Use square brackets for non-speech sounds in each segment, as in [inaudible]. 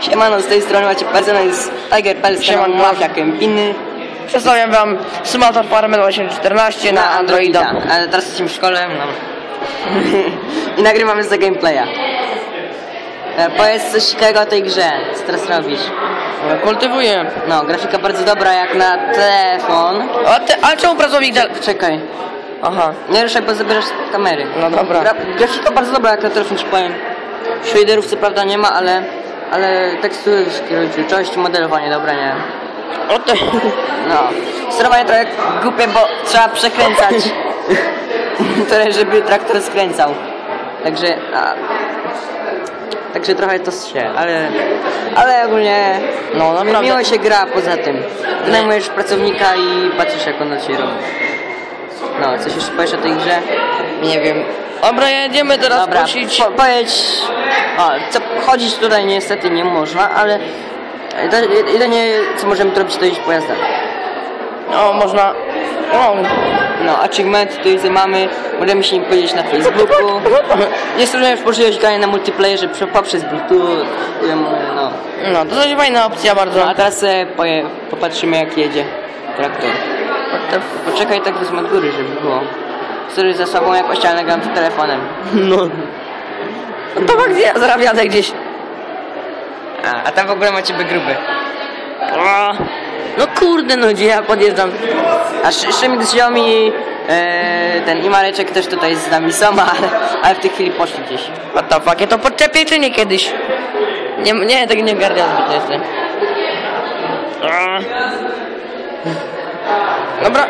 Siemano, z tej strony macie personalizm Tiger Pels, Siemano. Mafia Kempiny Przedstawiam wam Symulator Farmy 2014 na Androida. Ale teraz jesteśmy w szkole, no. [laughs] I nagrywamy z gameplaya. E, powiedz coś ciekawego o tej grze, co teraz robisz? Kultywuję. No, grafika bardzo dobra jak na telefon. A ty, ale czemu del... Czekaj, Aha, nie ruszaj, bo zabierasz kamery. no dobra. Gra, grafika bardzo dobra jak na telefon ci powiem. Shaderów co prawda nie ma, ale, ale tekstury, czułość, modelowanie dobra, nie? O ty... No, sterowanie trochę głupie, bo trzeba przekręcać [laughs] trochę, żeby traktor skręcał. Także, a, także trochę to się, ale, ale ogólnie No, naprawdę. miło się gra poza tym. Wynajmujesz pracownika i patrzysz jak on na ciebie robi. No, coś jeszcze powiesz o tej grze? Nie wiem. Dobra, jedziemy teraz Dobra, prosić... po, powiedz, o, co, chodzić tutaj niestety nie można, ale jedynie- co możemy tu robić to iść pojazdami. O, można... O, No, achievement tutaj mamy, możemy się nim podzielić na Facebooku. Nie stosujemy w możliwość grania na multiplayerze prze- poprzez Bluetooth. No. no, to coś fajna opcja bardzo. no a teraz popatrzymy jak jedzie traktor. Poczekaj tak wezmę od góry, żeby było. Który za sobą jak ścianę gram z telefonem. No. No to fakt, ja zarabiadę gdzieś. A, a tam w ogóle macie by gruby. O, No kurde, no gdzie ja podjeżdżam? A Szy- Szymik z ziomi e, ten i Mareczek też tutaj z nami są, ale, [laughs] ale w tej chwili poszli gdzieś. What the fuck, ja to podczepię czy nie kiedyś? Nie, nie, tak nie garnia zbyt jeszcze. A. Dobra,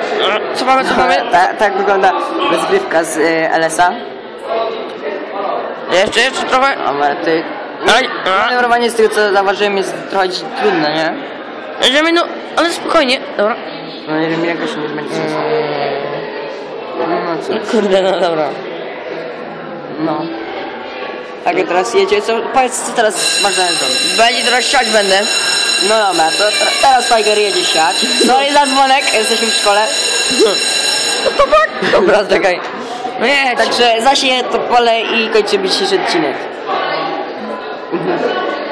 co mamy, co mamy? [laughs] Ta, tak wygląda rozgrywka z LSA. Jeszcze, jeszcze trochę. Ale ty... A. Manewrowanie z tego co zauważyłem jest trochę trudne, nie? Jedziemy, no, ale spokojnie. Dobra. No nie wiem jak się nie będzie sensu. No co? Kurde, no dobra. No. Tak, a teraz jedzie, co? Powiedz co teraz masz zrobić. Będzie teraz siać będę. No dobra, to tra- teraz Tiger jedzie siać. Sorry za dzwonek, jesteśmy w szkole. [laughs] Dobra, czekaj. No nie, tak. Także zasieję to pole i kończymy dzisiejszy odcinek.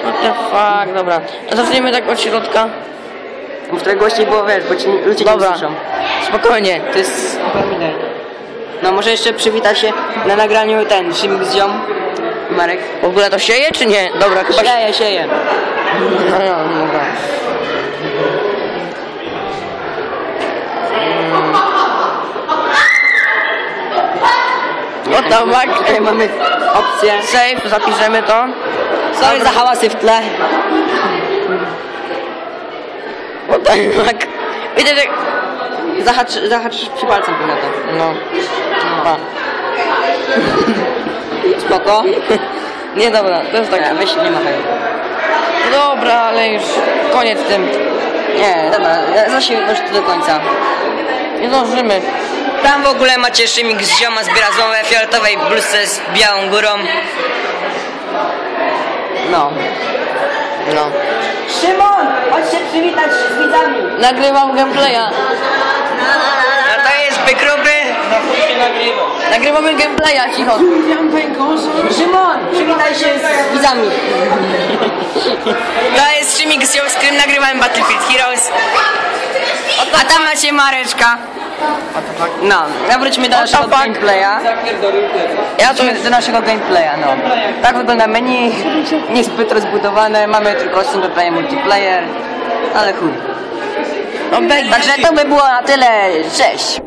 What the fuck, dobra. To zaczniemy tak od środka. W której głośniej było, wiesz, bo ci ludzie Dobra. nie słyszą. Spokojnie. To jest... No może jeszcze przywita się na nagraniu ten Szymik z ziom. Marek. W ogóle to sieje czy nie? Dobra, chyba się... Sieje, sieje. No, no, dobra. What the fuck? Tutaj mamy opcję. Save, zapiszemy to. Sorry za hałasy w tle. What the fuck? Widzę, że... Zahacz, zahacz przy palcem na to. No. No. Spoko. [laughs] Nie, dobra, to jest tak. Tak, weź nie ma tego. Dobra, ale już koniec z tym. Nie, dobra, zasięg już do końca. Nie zdążymy. Tam w ogóle macie Szymik z zioma, zbiera złomę fioletowej bluzce z białą górą. No. No. Szymon, chodź się przywitać z widzami. Nagrywam gameplaya. No to jest bykruby. Nagrywamy gameplaya, cicho. Szymon, przywitaj się z widzami. To jest Szymik z którym nagrywałem Battlefield Heroes. A tam macie Mareczka. No, a wróćmy do naszego gameplaya. Ja to Wróćmy do naszego gameplaya, no. Tak wygląda menu, niezbyt rozbudowane, mamy tylko single player, multiplayer, ale chuj. No, Także to by było na tyle, cześć!